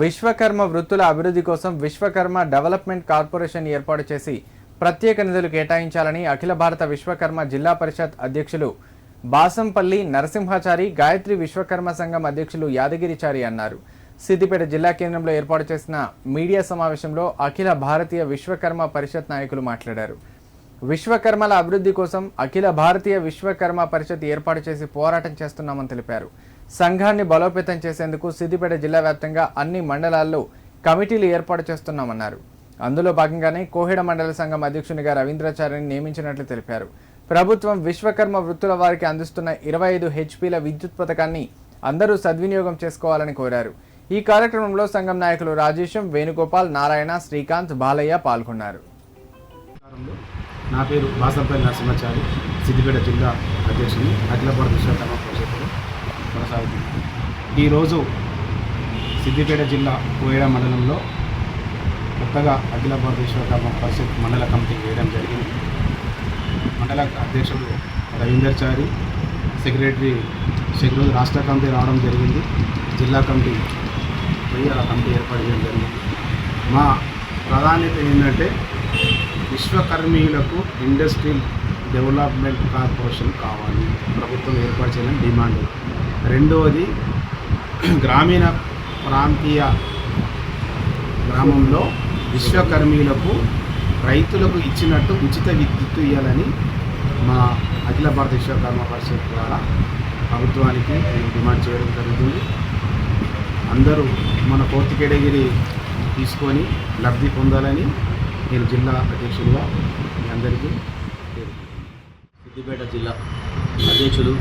విశ్వకర్మ వృత్తుల అభివృద్ధి కోసం విశ్వకర్మ డెవలప్మెంట్ కార్పొరేషన్ ఏర్పాటు చేసి ప్రత్యేక నిధులు కేటాయించాలని అఖిల భారత విశ్వకర్మ జిల్లా పరిషత్ అధ్యక్షులు బాసంపల్లి నరసింహాచారి గాయత్రి విశ్వకర్మ సంఘం అధ్యక్షులు యాదగిరిచారి అన్నారు. సిద్దిపేట జిల్లా కేంద్రంలో ఏర్పాటు చేసిన మీడియా సమావేశంలో అఖిల భారతీయ విశ్వకర్మ పరిషత్ నాయకులు మాట్లాడారు. విశ్వకర్మల అభివృద్ధి కోసం అఖిల భారతీయ విశ్వకర్మ పరిషత్ ఏర్పాటు చేసి పోరాటం చేస్తున్నామని తెలిపారు. సంఘాన్ని బలోపేతం చేసేందుకు సిద్దిపేట జిల్లా వ్యాప్తంగా అన్ని మండలాల్లో కమిటీలు ఏర్పాటు చేస్తున్నామన్నారు. అందులో భాగంగానే కోహెడ మండల సంఘం అధ్యక్షునిగా రవీంద్రాచార్యని నియమించినట్లు తెలిపారు. ప్రభుత్వం విశ్వకర్మ వృత్తుల వారికి అందిస్తున్న ఇరవై ఐదు హెచ్పీల విద్యుత్ పథకాన్ని అందరూ సద్వినియోగం చేసుకోవాలని కోరారు. ఈ కార్యక్రమంలో సంఘం నాయకులు రాజేశం వేణుగోపాల్ నారాయణ శ్రీకాంత్ బాలయ్య పాల్గొన్నారు. నా పేరు బాసంపల్లి నరసింహాచారి సిద్దిపేట జిల్లా అధ్యక్షుని అఖిల భారత విశ్వకర్మ పరిషత్తులో. కొనసాగుతుంది. ఈరోజు సిద్దిపేట జిల్లా కోయడ మండలంలో కొత్తగా అఖిల భారత విశ్వకర్మ పరిషత్ మండల కమిటీ వేయడం జరిగింది. మండల అధ్యక్షుడు రవీందర్ చారి సెక్రటరీ శక్రోజు రాష్ట్ర కమిటీ రావడం జరిగింది. జిల్లా కమిటీ పోయి ఆ కమిటీ ఏర్పాటు చేయడం జరిగింది. మా ప్రాధాన్యత ఏంటంటే విశ్వకర్మీయులకు ఇండస్ట్రియల్ డెవలప్మెంట్ కార్పొరేషన్ కావాలి. ప్రభుత్వం ఏర్పాటు చేయాలని డిమాండ్ రెండవది గ్రామీణ ప్రాంతీయ గ్రామంలో విశ్వకర్మీలకు రైతులకు ఇచ్చినట్టు ఉచిత విద్యుత్ ఇవ్వాలని మా అఖిల భారత విశ్వకర్మ పరిషత్ ద్వారా ప్రభుత్వానికి మేము డిమాండ్ చేయడం జరుగుతుంది. అందరూ మన కోర్టు కేటగిరీ తీసుకొని లబ్ధి పొందాలని నేను జిల్లా అధ్యక్షులుగా మీ అందరికీ సిద్దిపేట జిల్లా అధ్యక్షులు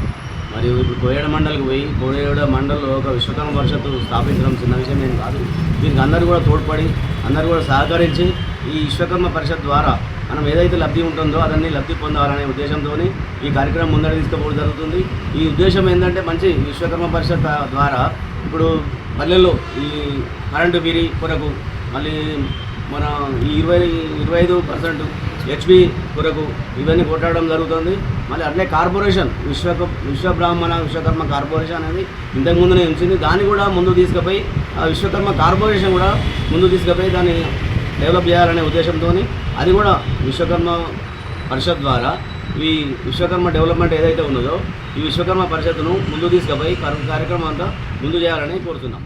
మరియు ఇప్పుడు కోయేడ మండలికి పోయి కోయేడ మండలిలో ఒక విశ్వకర్మ పరిషత్తు స్థాపించడం చిన్న విషయం ఏం కాదు. దీనికి అందరూ కూడా తోడ్పడి అందరూ కూడా సహకరించి ఈ విశ్వకర్మ పరిషత్ ద్వారా మనం ఏదైతే లబ్ధి ఉంటుందో అదన్నీ లబ్ధి పొందాలనే ఉద్దేశంతో ఈ కార్యక్రమం ముందర తీసుకుపోవడం జరుగుతుంది. ఈ ఉద్దేశం ఏంటంటే మంచి విశ్వకర్మ పరిషత్ ద్వారా ఇప్పుడు పల్లెల్లో ఈ కరెంటు బిరి కొరకు మళ్ళీ మన ఈ ఇరవై ఇరవై ఐదు పర్సెంట్ హెచ్పి కొరకు ఇవన్నీ కొట్టడం జరుగుతుంది. మళ్ళీ అట్లే కార్పొరేషన్ విశ్వ విశ్వబ్రాహ్మణ విశ్వకర్మ కార్పొరేషన్ అనేది ఇంతకుముందునే ఉంచింది. దాన్ని కూడా ముందు తీసుకుపోయి ఆ విశ్వకర్మ కార్పొరేషన్ కూడా ముందు తీసుకుపోయి దాన్ని డెవలప్ చేయాలనే ఉద్దేశంతో అది కూడా విశ్వకర్మ పరిషత్ ద్వారా ఈ విశ్వకర్మ డెవలప్మెంట్ ఏదైతే ఉన్నదో ఈ విశ్వకర్మ పరిషత్తును ముందు తీసుకుపోయి కార్యక్రమం అంతా ముందు చేయాలని కోరుతున్నాం.